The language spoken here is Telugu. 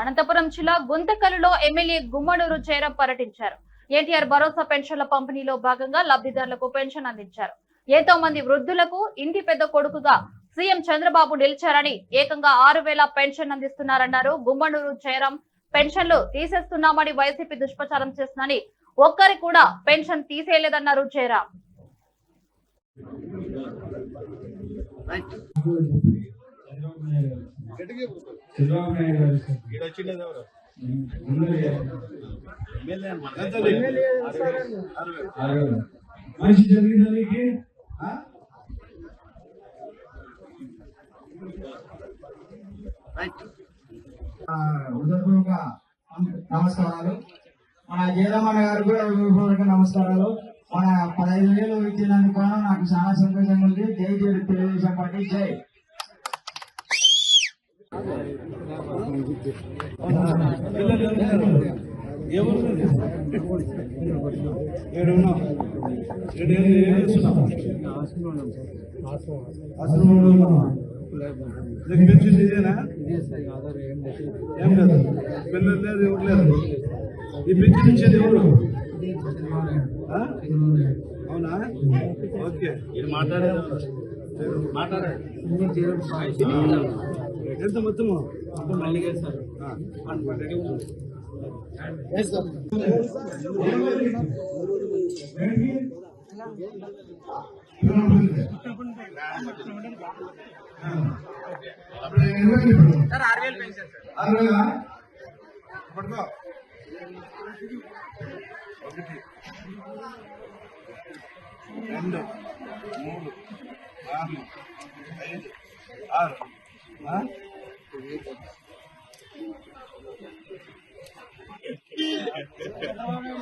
అనంతపురం జిల్లా గుంతకల్లులో ఎమ్మెల్యే గుమ్మనూరు జయరాం పర్యటించారు. ఎన్టీఆర్ భరోసా పెన్షన్ల పంపిణీలో భాగంగా లబ్ధిదారులకు పెన్షన్ అందించారు. ఎంతో మంది వృద్ధులకు ఇంటి పెద్ద కొడుకుగా సీఎం చంద్రబాబు నిలిచారని ఏకంగా ఆరు వేల పెన్షన్ అందిస్తున్నారన్నారు గుమ్మనూరు జయరాం. పెన్షన్లు తీసేస్తున్నామని వైసీపీ దుష్ప్రచారం చేస్తుందని ఒక్కరి కూడా పెన్షన్ తీసేయలేదన్నారు జయరాం. మనిషి జరిగినానికి ఆ? హృదయపూర్వక నమస్కారాలు. మన జయరామన్న గారు కూడా హృదయపూర్వక నమస్కారాలు మన పదహైదు వేలు ఇచ్చినందుకు నాకు చాలా సంతోషంగా ఉంది. జై జై తెలుగుదేశం పార్టీ. జై. ఎవరు? ఆశ్రమంలో నీకు పెన్షన్ ఇదేనా? ఏం లేదు పిల్లలు లేదు ఎవరు లేదు ఈ పెన్షన్ ఇచ్చేది ఎవరు అవునా ఓకే ఇది మాట్లాడారు ఎంత మొత్తము. ఆరు వేలా? పట్టుకో. ఒకటి రెండు మూడు నాలుగు ఐదు ఆరు. いいね!